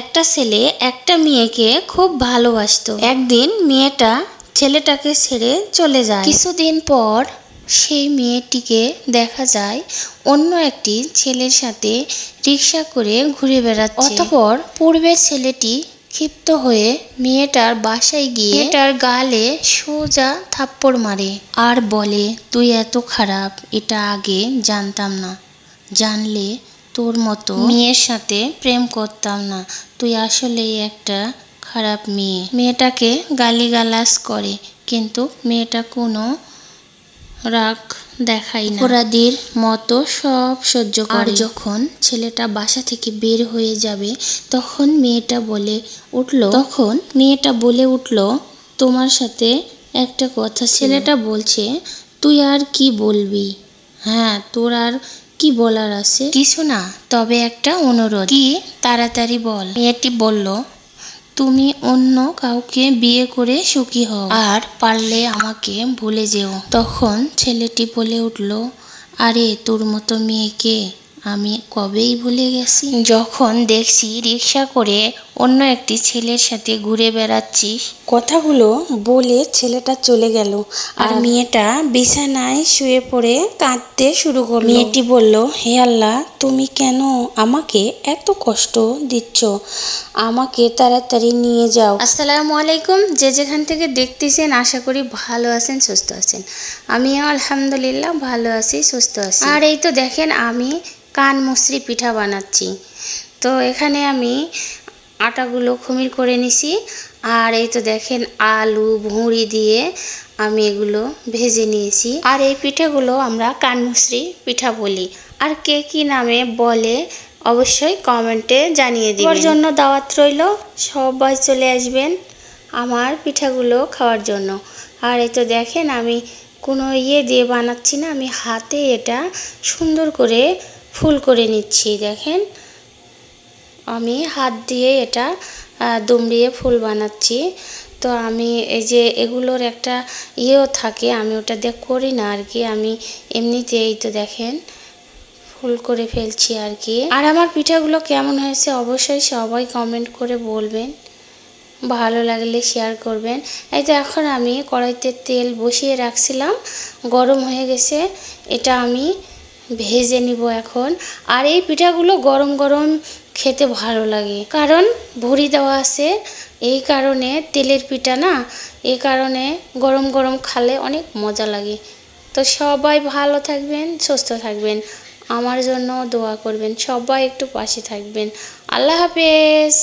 একটা ছেলে একটা মেয়েকে খুব ভালোবাসতো। একদিন মেয়েটা ছেলেটাকে ছেড়ে চলে যায়। কিছুদিন পর সেই মেয়েটিকে দেখা যায় অন্য একটি ছেলের সাথে রিক্সা করে ঘুরে বেড়াচ্ছে। অতপর পূর্বের ছেলেটি ক্ষিপ্ত হয়ে মেয়েটার বাসায় গিয়ে মেয়েটার গালে সোজা থাপ্পড় মারে আর বলে, তুই এত খারাপ, এটা আগে জানতাম না। জানলে তোর মতো মেয়ের সাথে প্রেম করতাম না। তুই আসলেই একটা খারাপ মেয়ে। মেয়েটাকে গালিগালাজ করে কিন্তু মেয়েটা কোনো রাগ দেখাই না। অপরাধীর মতো সব সহ্য করে। যখন ছেলেটা বাসা থেকে বের হয়ে যাবে তখন মেয়েটা বলে উঠল তখন মেয়েটা বলে উঠল তোমার সাথে একটা কথা ছেলেটা বলছে তুই আর কি বলবি? হ্যাঁ তোর আর কি বলার আছে? কিছু না, তবে একটা অনুরোধ। কি? তাড়াতাড়ি বল। মেয়েটি বলল, তুমি অন্য কাউকে বিয়ে করে সুখী হও, আর পারলে আমাকে ভুলে যেও। তখন ছেলেটি বলে উঠল, আরে, তোর মতো মেয়েকে আমি কবেই ভুলে গেছি? যখন দেখছি রিক্সা করে অন্য একটি ছেলের সাথে ঘুরে বেড়াচ্ছি। কথাগুলো বলে ছেলেটা চলে গেল। আর মেয়েটা বিছানায় শুয়ে পড়ে কাঁদতে শুরু করল। মেয়েটি বলল হে আল্লাহ তুমি কেন আমাকে এত কষ্ট দিচ্ছ? আমাকে তাড়াতাড়ি নিয়ে যাও। আসসালামু আলাইকুম যে যেখান থেকে দেখতেছেন আশা করি ভালো আছেন সুস্থ আছেন। আমিও আলহামদুলিল্লাহ ভালো আছি সুস্থ আছি। আর এই তো দেখেন আমি কান মুসরি পিঠা বানাচ্ছি। তো এখানে আমি আটাগুলো খুমির করে নিছি। আর এই তো দেখেন আলু, ভুঁড়ি দিয়ে আমি এগুলো ভেজে নিয়েছি। আর এই পিঠাগুলো আমরা কানমুসরি পিঠা বলি। আর কে কি নামে বলে অবশ্যই কমেন্টে জানিয়ে দিবেন। জন্য দাওয়াত রইল, সবাই চলে আসবেন আমার পিঠাগুলো খাওয়ার জন্য। আর এই তো দেখেন আমি কোনো ইয়ে দিয়ে বানাচ্ছি না, আমি হাতে এটা সুন্দর করে ফুল করে নিচ্ছি, দেখেন। আমি হাত দিয়ে এটা দুমড়িয়ে ফুল বানাচ্ছি। তো আমি এই যে এগুলোর একটা ইয়েও থাকে, আমি ওটা দিয়ে করি না আর কি। আমি এমনিতেই তো দেখেন, ফুল করে ফেলছি আর কি। আর আমার পিঠাগুলো কেমন হয়েছে অবশ্যই সবাই কমেন্ট করে বলবেন। ভালো লাগলে শেয়ার করবেন। এই তো এখন আমি কড়াইতে তেল বসিয়ে রাখছিলাম, গরম হয়ে গেছে, এটা আমি ভেজে নিব এখন। আর এই পিঠাগুলো গরম গরম খেতে ভালো লাগে। কারণ ভুড়ি দেওয়া আছে, এই কারণে তেলের পিঠা না এই কারণে গরম গরম খালে অনেক মজা লাগে। তো সবাই ভালো থাকবেন, সুস্থ থাকবেন। আমার জন্য দোয়া করবেন, সবাই একটু পাশে থাকবেন। আল্লাহ হাফেজ।